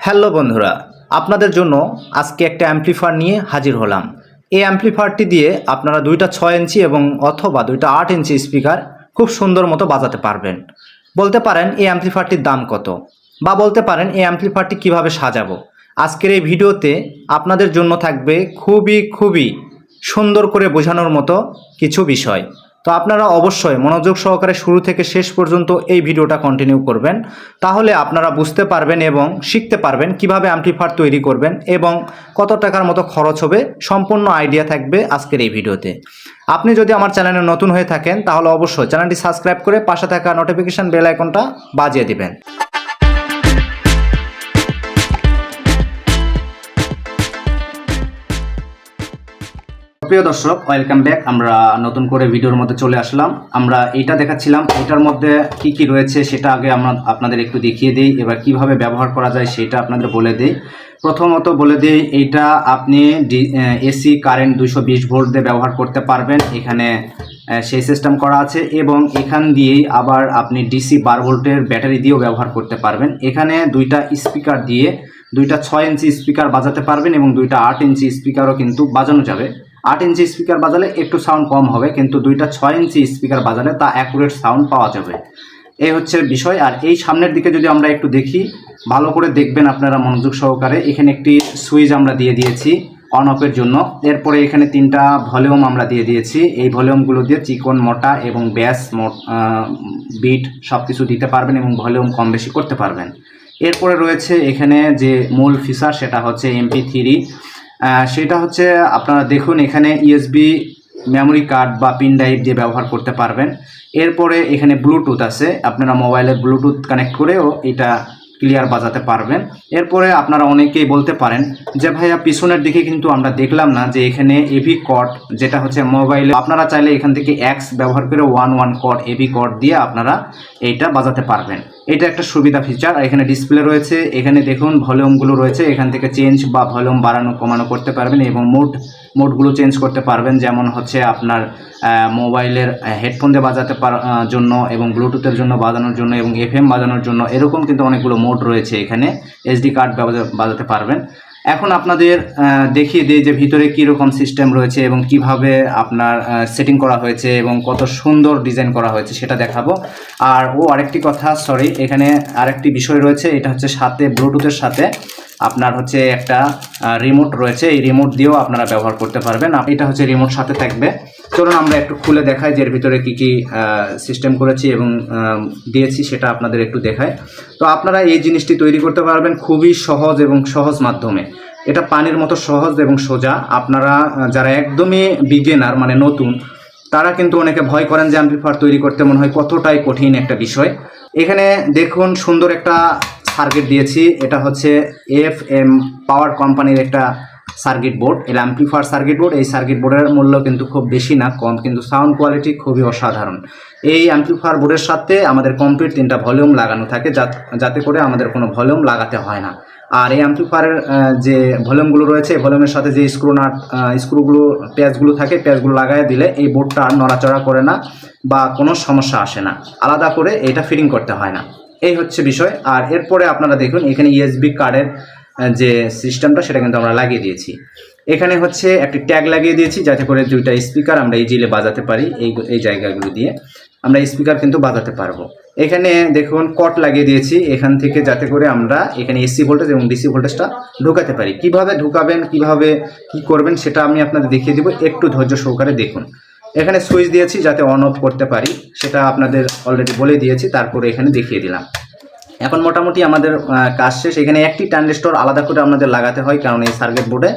Hello বন্ধুরা, আপনাদের জন্য আজকে একটা অ্যাম্পলিফায়ার নিয়ে হাজির হলাম। এই অ্যাম্পলিফায়ারটি দিয়ে আপনারা দুইটা ছয় ইঞ্চি এবং অথবা দুইটা আট ইঞ্চি স্পিকার খুব সুন্দর মতো বাজাতে পারবেন। বলতে পারেন এই অ্যাম্পলিফায়ারটির দাম কত বা বলতে পারেন এই অ্যাম্পলিফায়ারটি কীভাবে সাজাবো। আজকের এই ভিডিওতে আপনাদের জন্য থাকবে খুবই খুবই সুন্দর করে বোঝানোর মতো কিছু বিষয়। তো আপনারা অবশ্যই মনোযোগ সহকারে শুরু থেকে শেষ পর্যন্ত এই ভিডিওটা কন্টিনিউ করবেন। তাহলে আপনারা বুঝতে পারবেন এবং শিখতে পারবেন কীভাবে অ্যাম্পলিফায়ার তৈরি করবেন এবং কত টাকার মতো খরচ হবে, সম্পূর্ণ আইডিয়া থাকবে আজকের এই ভিডিওতে। আপনি যদি আমার চ্যানেলে নতুন হয়ে থাকেন, তাহলে অবশ্যই চ্যানেলটি সাবস্ক্রাইব করে পাশে থাকা নোটিফিকেশান বেল আইকনটা বাজিয়ে দিবেন। প্রিয় দর্শক ওয়েলকাম ব্যাক আমরা নতুন করে ভিডিওর মধ্যে চলে আসলাম। আমরা এইটা দেখাচ্ছিলাম এটার মধ্যে কি কি রয়েছে সেটা আগে আমরা আপনাদের একটু দেখিয়ে দিই, এবার কীভাবে ব্যবহার করা যায় সেটা আপনাদের বলে দিই। প্রথমত বলে দিই, এইটা আপনি এসি, কারেন্ট দুশো বিশ ভোল্ট দিয়ে ব্যবহার করতে পারবেন। এখানে সেই সিস্টেম করা আছে এবং এখান দিয়েই আবার আপনি ডিসি বার ভোল্টের ব্যাটারি দিয়েও ব্যবহার করতে পারবেন। এখানে দুইটা স্পিকার দিয়ে দুইটা ছয় ইঞ্চি স্পিকার বাজাতে পারবেন এবং দুইটা আট ইঞ্চি স্পিকারও কিন্তু বাজানো যাবে। আট ইঞ্চি স্পিকার বাজালে একটু সাউন্ড কম হবে, কিন্তু দুইটা ছয় ইঞ্চি স্পিকার বাজালে তা অ্যাকুরেট সাউন্ড পাওয়া যাবে। এই হচ্ছে বিষয়, আর এই সামনের দিকে যদি আমরা একটু দেখি, ভালো করে দেখবেন আপনারা মনোযোগ সহকারে, এখানে একটি সুইচ আমরা দিয়ে দিয়েছি অন অফের জন্য। এরপরে এখানে তিনটা ভলিউম আমরা দিয়ে দিয়েছি। এই ভলিউমগুলো দিয়ে চিকন, মোটা এবং ব্যাস বিট সব কিছু দিতে পারবেন এবং ভলিউম কম বেশি করতে পারবেন। এরপরে রয়েছে এখানে যে মূল ফিচার সেটা হচ্ছে এমপি থ্রি সেটা হচ্ছে আপনারা দেখুন, এখানে ইউএসবি মেমোরি কার্ড বা পিন ড্রাইভ দিয়ে ব্যবহার করতে পারবেন। এরপরে এখানে ব্লুটুথ আছে। আপনারা মোবাইলে ব্লুটুথ কানেক্ট করেও এটা ক্লিয়ার বাজাতে পারবেন। এরপরে আপনারা অনেকেই বলতে পারেন যে, ভাইয়া, পিছনের দিকে কিন্তু আমরা দেখলাম না যে এখানে এভি কট যেটা হচ্ছে মোবাইলে আপনারা চাইলে এখান থেকে এক্স ব্যবহার করে ওয়ান ওয়ান কট এভি কট দিয়ে আপনারা এইটা বাজাতে পারবেন। এটা একটা সুবিধা ফিচার আর এখানে ডিসপ্লে রয়েছে। এখানে দেখুন ভলিউমগুলো রয়েছে। এখান থেকে চেঞ্জ বা ভলিউম বাড়ানো, কমানো করতে পারবেন এবং মোড মোডগুলো চেঞ্জ করতে পারবেন। যেমন হচ্ছে আপনার মোবাইলের হেডফোন দিয়ে বাজাতে জন্য এবং ব্লুটুথের জন্য বাজানোর জন্য এবং এফএম বাজানোর জন্য এরকম কিন্তু অনেকগুলো মোড রয়েছে এখানে। এসডি কার্ড বাজাতে পারবেন। এখন আপনাদের দেখিয়ে দিই যে ভিতরে কীরকম সিস্টেম রয়েছে এবং কীভাবে আপনার সেটিং করা হয়েছে এবং কত সুন্দর ডিজাইন করা হয়েছে সেটা দেখাবো। আর ও আরেকটি কথা সরি এখানে আরেকটি বিষয় রয়েছে, এটা হচ্ছে সাথে ব্লুটুথের সাথে। আপনার হচ্ছে একটা রিমোট রয়েছে। এই রিমোট দিয়েও আপনারা ব্যবহার করতে পারবেন। এটা হচ্ছে রিমোট সাথে থাকবে। চলুন আমরা একটু খুলে দেখাই যে এর ভিতরে কী কী সিস্টেম করেছি এবং দিয়েছি সেটা আপনাদের একটু দেখায় তো আপনারা এই জিনিসটি তৈরি করতে পারবেন খুবই সহজ এবং সহজ মাধ্যমে। এটা পানির মতো সহজ এবং সোজা। আপনারা যারা একদমই বিগেনার মানে নতুন, তারা কিন্তু অনেকে ভয় করেন যে অ্যাম্পলিফায়ার তৈরি করতে মনে হয় কতটাই কঠিন একটা বিষয়। এখানে দেখুন সুন্দর একটা সার্কিট দিয়েছি। এটা হচ্ছে এফ এম পাওয়ার কোম্পানির একটা সার্কিট বোর্ড। এর অ্যাম্পলিফায়ার সার্কিট বোর্ড। এই সার্কিট বোর্ডের মূল্য কিন্তু খুব বেশি না, কম। কিন্তু সাউন্ড কোয়ালিটি খুবই অসাধারণ। এই অ্যাম্পলিফায়ার বোর্ডের সাথে আমাদের কমপ্লিট তিনটা ভলিউম লাগানো থাকে যাতে করে আমাদের কোনো ভলিউম লাগাতে হয় না। আর এই অ্যাম্পলিফায়ারের যে ভলিউমগুলো রয়েছে, এই ভলিউমের সাথে যে স্ক্রু নাট স্ক্রুগুলো, প্যাচগুলো থাকে, প্যাচগুলো লাগাই দিলে এই বোর্ডটা আর নড়াচড়া করে না বা কোনো সমস্যা আসে না। আলাদা করে এটা ফিটিং করতে হয় না। এই হচ্ছে বিষয়। আর এরপরে আপনারা দেখুন, এখানে ইএসবি কার্ডের যে সিস্টেমটা সেটা কিন্তু আমরা লাগিয়ে দিয়েছি। এখানে হচ্ছে একটি ট্যাগ লাগিয়ে দিয়েছি, যাতে করে দুইটা স্পিকার আমরা ইজিলে বাজাতে পারি এই এই জায়গাগুলো দিয়ে। আমরা স্পিকার কিন্তু বাজাতে পারব। এখানে দেখুন কট লাগিয়ে দিয়েছি। এখান থেকে যাতে করে আমরা এখানে এসি ভোল্টেজ এবং ডিসি ভোল্টেজটা ঢুকাতে পারি। কীভাবে ঢুকাবেন, কীভাবে কি করবেন, সেটা আমি আপনাদের দেখিয়ে দিব। একটু ধৈর্য সহকারে দেখুন। এখানে সুইচ দিয়েছি যাতে অন অফ করতে পারি। সেটা আপনাদের অলরেডি বলে দিয়েছি, তারপরে এখানে দেখিয়ে দিলাম। এখন মোটামুটি আমাদের কাজ শেষ। এখানে একটি ট্রানজিস্টর আলাদা করে আমাদের লাগাতে হয়, কারণ এই সার্কিট বোর্ডে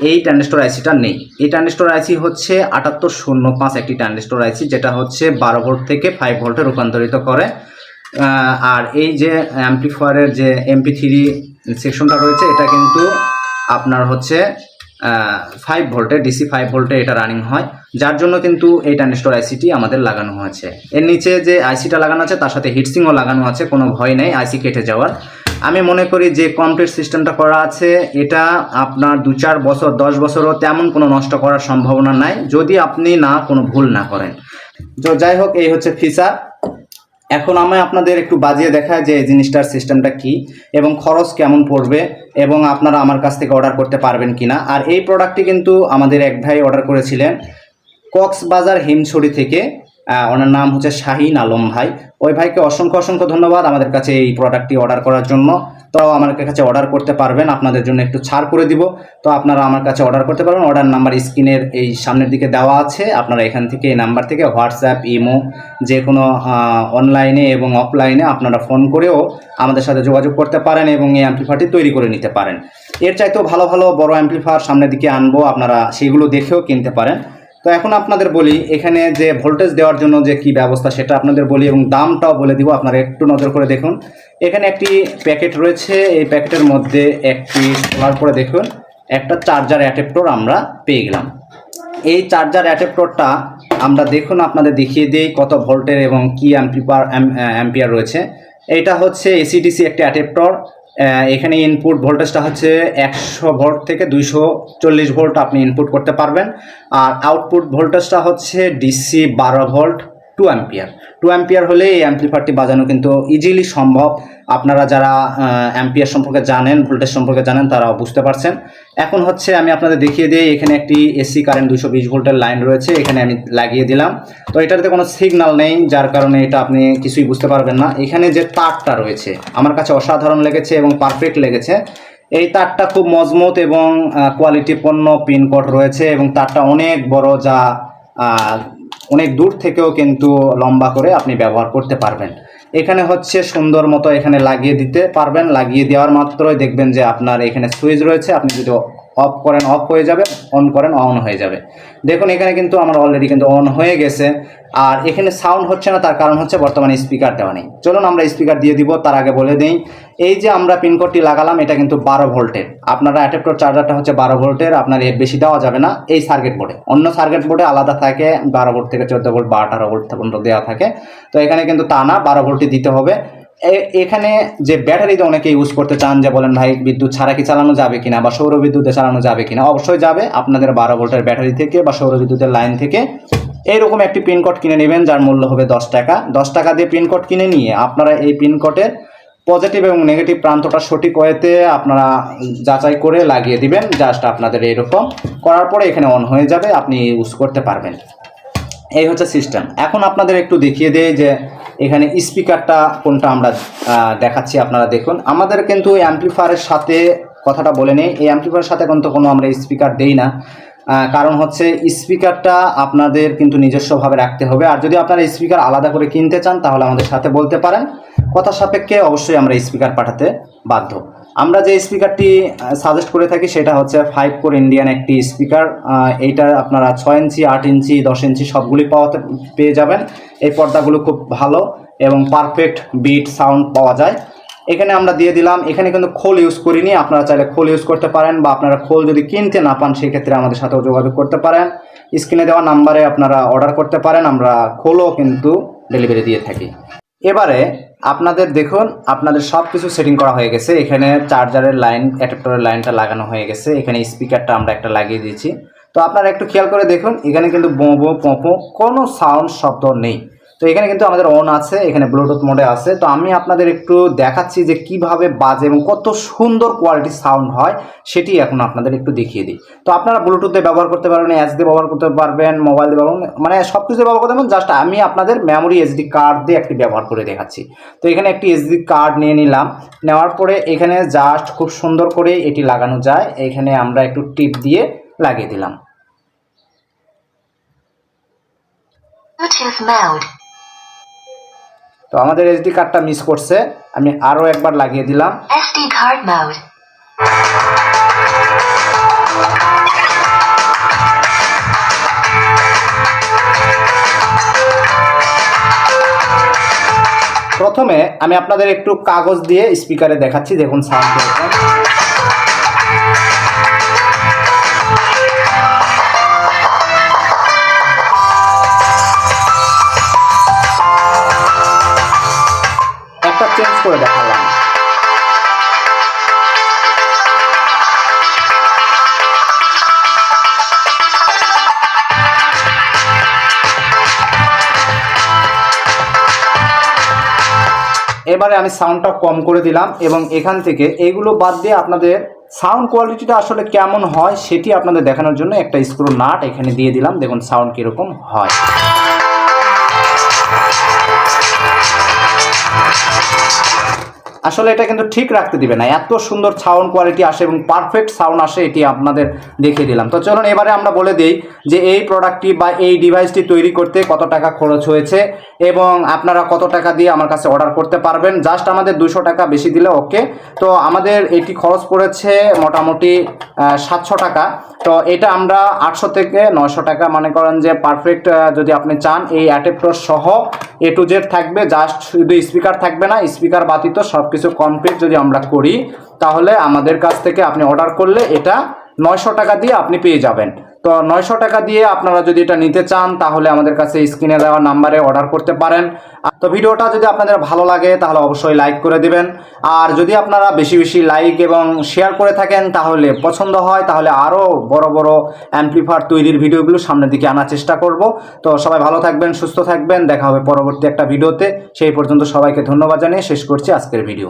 এই ট্রানজিস্টর আইসিটা নেই। এই ট্রানজিস্টর আইসি হচ্ছে আটাত্তর শূন্য পাঁচ একটি ট্রানজিস্টর আইসি যেটা হচ্ছে বারো ভোল্ট থেকে ফাইভ ভোল্টে রূপান্তরিত করে। আর এই যে অ্যাম্পলিফায়ারের যে এমপি থ্রি সেকশনটা রয়েছে, এটা কিন্তু আপনার হচ্ছে ফাইভ ভোল্টে ডিসি ফাইভ ভোল্টে এটা রানিং হয়, যার জন্য কিন্তু এই ট্রানজিস্টর আইসিটি আমাদের লাগানো হয়েছে। এর নিচে যে আইসিটা লাগানো আছে, তার সাথে হিটসিংও লাগানো আছে, কোনো ভয় নেই আইসি কেটে যাওয়ার। আমি মনে করি যে কমপ্লিট সিস্টেমটা করা আছে, এটা আপনার দু চার বছর, দশ বছরও তেমন কোনো নষ্ট করার সম্ভাবনা নাই, যদি আপনি না কোনো ভুল না করেন। যাই হোক, এই হচ্ছে ফিচার এখন আমি আপনাদের একটু বাজিয়ে দেখায় যে এই জিনিসটার সিস্টেমটা কি এবং খরচ কেমন পড়বে এবং আপনারা আমার কাছ থেকে অর্ডার করতে পারবেন কি না আর এই প্রোডাক্টটি কিন্তু আমাদের এক ভাই অর্ডার করেছিলেন কক্সবাজার হিমছড়ি থেকে ওনার নাম হচ্ছে শাহিন আলম ভাই। ওই ভাইকে অসংখ্য অসংখ্য ধন্যবাদ আমাদের কাছে এই প্রোডাক্টটি অর্ডার করার জন্য। তো আমার কাছে অর্ডার করতে পারবেন। আপনাদের জন্য একটু ছাড় করে দিব। তো আপনারা আমার কাছে অর্ডার করতে পারবেন। অর্ডার নাম্বার স্ক্রিনের এই সামনের দিকে দেওয়া আছে। আপনারা এখান থেকে এই নাম্বার থেকে হোয়াটসঅ্যাপ ইমো যে কোনো অনলাইনে এবং অফলাইনে আপনারা ফোন করেও আমাদের সাথে যোগাযোগ করতে পারেন এবং এই অ্যাম্পলিফায়ারটি তৈরি করে নিতে পারেন। এর চাইতেও ভালো ভালো, বড় অ্যাম্পলিফায়ার সামনের দিকে আনব। আপনারা সেগুলো দেখেও কিনতে পারেন। তো এখন আপনাদের বলি এখানে যে ভোল্টেজ দেওয়ার জন্য যে কি ব্যবস্থা সেটা আপনাদের বলি এবং দামটাও বলে দিব আপনারা একটু নজর করে দেখুন এখানে একটি প্যাকেট রয়েছে এই প্যাকেটের মধ্যে একটি খোলার পরে দেখুন একটা চার্জার অ্যাডাপ্টর আমরা পেয়ে গেলাম এই চার্জার অ্যাডাপ্টরটা আমরা দেখুন আপনাদের দেখিয়ে দিই কত ভোল্টের এবং কি অ্যাম্পিপার অ্যাম্পিয়ার রয়েছে এটা হচ্ছে এসিডিসি একটি অ্যাডাপ্টর এখানে ইনপুট ভোল্টেজটা হচ্ছে একশো ভোল্ট থেকে দুইশো চল্লিশ ভোল্ট আপনি ইনপুট করতে পারবেন। আর আউটপুট ভোল্টেজটা হচ্ছে ডিসি বারো volt two ampere two ampere হলে এই অ্যাম্পলিফায়ারটি বাজানো কিন্তু ইজিলি সম্ভব। আপনারা যারা অ্যাম্পিয়ার সম্পর্কে জানেন ভোল্টেজ সম্পর্কে জানেন, তারা বুঝতে পারছেন। এখন হচ্ছে আমি আপনাদের দেখিয়ে দিই, এখানে একটি এসি কারেন্ট দুশো বিশ ভোল্টের লাইন রয়েছে, এখানে আমি লাগিয়ে দিলাম। তো এটাতে কোনো সিগন্যাল নেই, যার কারণে এটা আপনি কিছুই বুঝতে পারবেন না। এখানে যে তারটা রয়েছে, আমার কাছে অসাধারণ লেগেছে এবং পারফেক্ট লেগেছে। এই তারটা খুব মজবুত এবং কোয়ালিটিপূর্ণ পিনকোড রয়েছে এবং তারটা অনেক বড় যা অনেক দূর থেকেও কিন্তু লম্বা করে আপনি ব্যবহার করতে পারবেন। এখানে হচ্ছে সুন্দর মতো এখানে লাগিয়ে দিতে পারবেন। লাগিয়ে দেওয়ার মাত্রই দেখবেন যে আপনার এখানে সুইচ রয়েছে। আপনি যদি অফ করেন, অফ হয়ে যাবে, অন করেন, অন হয়ে যাবে। দেখুন, এখানে কিন্তু আমার অলরেডি কিন্তু অন হয়ে গেছে। আর এখানে সাউন্ড হচ্ছে না, তার কারণ হচ্ছে বর্তমানে স্পিকার দেওয়া নেই। চলুন, আমরা স্পিকার দিয়ে দিব, তার আগে বলে দিই। এই যে আমরা পিনকোডটি লাগালাম, এটা কিন্তু বারো ভোল্টের। আপনারা অ্যাডাপ্টর চার্জারটা হচ্ছে বারো ভোল্টের, আপনার এর বেশি দেওয়া যাবে না এই সার্কিট বোর্ডে অন্য সার্কিট বোর্ডে আলাদা থাকে, বারো ভোল্ট থেকে চোদ্দ ভোল্ট বা আঠারো ভোল্ট পর্যন্ত দেওয়া থাকে। তো এখানে কিন্তু তা না, বারো ভোল্টই দিতে হবে। এখানে যে ব্যাটারিতে অনেকে ইউজ করতে চান যে বলেন, ভাই, বিদ্যুৎ ছাড়া কি চালানো যাবে কিনা বা সৌর বিদ্যুতে চালানো যাবে কিনা? অবশ্যই যাবে। আপনাদের বারো ভোল্টের ব্যাটারি থেকে বা সৌর বিদ্যুতের লাইন থেকে এইরকম একটি পিনকোড কিনে নেবেন, যার মূল্য হবে দশ টাকা। দশ টাকা দিয়ে পিনকোড কিনে নিয়ে আপনারা এই পিনকোডের পজিটিভ এবং নেগেটিভ প্রান্তটা সঠিক ওয়েতে আপনারা যাচাই করে লাগিয়ে দিবেন জাস্ট আপনাদের এরকম করার পরে এখানে অন হয়ে যাবে, আপনি ইউজ করতে পারবেন। এই হচ্ছে সিস্টেম এখন আপনাদের একটু দেখিয়ে দেই যে এখানে স্পিকারটা কোনটা আমরা দেখাচ্ছি, আপনারা দেখুন। আমাদের কিন্তু এই অ্যাম্পলিফায়ারের সাথে কথাটা বলে নেই। এই অ্যাম্পলিফায়ারের সাথে কিন্তু কোনো আমরা স্পিকার দেই না। কারণ হচ্ছে স্পিকারটা আপনাদের কিন্তু নিজস্বভাবে রাখতে হবে। আর যদি আপনারা স্পিকার আলাদা করে কিনতে চান, তাহলে আমাদের সাথে বলতে পারেন। কথা সাপেক্ষে অবশ্যই আমরা স্পিকার পাঠাতে বাধ্য। আমরা যে স্পিকারটি সাজেস্ট করে থাকি সেটা হচ্ছে ফাইভ কোর ইন্ডিয়ান একটি স্পিকার। এইটা আপনারা ছয় ইঞ্চি, আট ইঞ্চি, দশ ইঞ্চি সবগুলি পাওয়াতে পেয়ে যাবেন। এই পর্দাগুলো খুব ভালো এবং পারফেক্ট বিট সাউন্ড পাওয়া যায়। এখানে আমরা দিয়ে দিলাম, এখানে কিন্তু খোল ইউজ করিনি, আপনারা চাইলে খোল ইউজ করতে পারেন বা আপনারা খোল যদি কিনতে না পান, সেক্ষেত্রে আমাদের সাথেও যোগাযোগ করতে পারেন। স্ক্রিনে দেওয়া নাম্বারে আপনারা অর্ডার করতে পারেন, আমরা খোলও কিন্তু ডেলিভারি দিয়ে থাকি। এবারে আপনাদের দেখুন, আপনাদের সব কিছু সেটিং করা হয়ে গেছে। এখানে চার্জারের লাইন অ্যাডাপ্টারের লাইনটা লাগানো হয়ে গেছে। এখানে স্পিকারটা আমরা একটা লাগিয়ে দিয়েছি। তো আপনারা একটু খেয়াল করে দেখুন, এখানে কিন্তু বোঁ বোঁবো পোঁ কোনো সাউন্ড শব্দ নেই। তো এখানে কিন্তু আমাদের অন আছে, এখানে ব্লুটুথ মোডে আছে। তো আমি আপনাদের একটু দেখাচ্ছি যে কীভাবে বাজে এবং কত সুন্দর কোয়ালিটির সাউন্ড হয়, সেটি এখন আপনাদের একটু দেখিয়ে দিই। তো আপনারা ব্লুটুথ ব্যবহার করতে পারবেন অ্যাচ দিয়ে ব্যবহার করতে পারবেন মোবাইল দিয়ে ব্যবহার মানে সব কিছু ব্যবহার করতে পারবেন জাস্ট আমি আপনাদের মেমোরি এসডি কার্ড দিয়ে একটি ব্যবহার করে দেখাচ্ছি। তো এখানে একটি এসডি কার্ড নিয়ে নিলাম। নেওয়ার পরে এখানে জাস্ট খুব সুন্দর করে এটি লাগানো যায়। এখানে আমরা একটু টিপ দিয়ে লাগিয়ে দিলাম। Bluetooth mode. তো আমাদের এসডি কার্ডটা মিস করছে। আমি আরও একবার লাগিয়ে দিলাম। এসডি কার্ড মোড প্রথমে আমি আপনাদের একটু কাগজ দিয়ে স্পিকারে দেখাচ্ছি দেখুন সাউন্ড করে দেখালাম। এবারে আমি সাউন্ডটা কম করে দিলাম এবং এখান থেকে এগুলো বাদ দিয়ে আপনাদের সাউন্ড কোয়ালিটিটা আসলে কেমন হয় সেটি আপনাদের দেখানোর জন্য একটা স্ক্রু নাট এখানে দিয়ে দিলাম। দেখুন সাউন্ড কীরকম হয়। আসলে এটা কিন্তু ঠিক রাখতে দিবে না। এত সুন্দর সাউন্ড কোয়ালিটি আসে এবং পারফেক্ট সাউন্ড আসে, এটি আপনাদের দেখিয়ে দিলাম। তো চলুন এবারে আমরা বলে দিই যে এই প্রোডাক্টটি বা এই ডিভাইসটি তৈরি করতে কত টাকা খরচ হয়েছে এবং আপনারা কত টাকা দিয়ে আমার কাছে অর্ডার করতে পারবেন। জাস্ট আমাদের দুশো টাকা বেশি দিলে ওকে তো আমাদের এটি খরচ পড়েছে মোটামুটি সাতশো টাকা। তো এটা আমরা আটশো থেকে নয়শো টাকা মনে করেন যে পারফেক্ট যদি আপনি চান এই অ্যাডাপ্টর সহ এ টু জেড থাকবে। জাস্ট শুধু স্পিকার থাকবে না স্পিকার ব্যতীত সব কিছু কমপ্লিট যদি আমরা করি, তাহলে আমাদের কাছ থেকে আপনি অর্ডার করলে এটা নয়শো টাকা দিয়ে আপনি পেয়ে যাবেন। তো নয়শো টাকা দিয়ে আপনারা যদি এটা নিতে চান, তাহলে আমাদের কাছে স্ক্রিনে দেওয়া নাম্বারে অর্ডার করতে পারেন। তো ভিডিওটা যদি আপনাদের ভালো লাগে, তাহলে অবশ্যই লাইক করে দিবেন। আর যদি আপনারা বেশি বেশি লাইক এবং শেয়ার করে থাকেন, তাহলে পছন্দ হয়, তাহলে আরও বড় বড় অ্যাম্প্লিফার তৈরির ভিডিওগুলো সামনের দিকে আনার চেষ্টা করব। তো সবাই ভালো থাকবেন, সুস্থ থাকবেন। দেখা হবে পরবর্তী একটা ভিডিওতে। সেই পর্যন্ত সবাইকে ধন্যবাদ জানিয়ে শেষ করছি আজকের ভিডিও।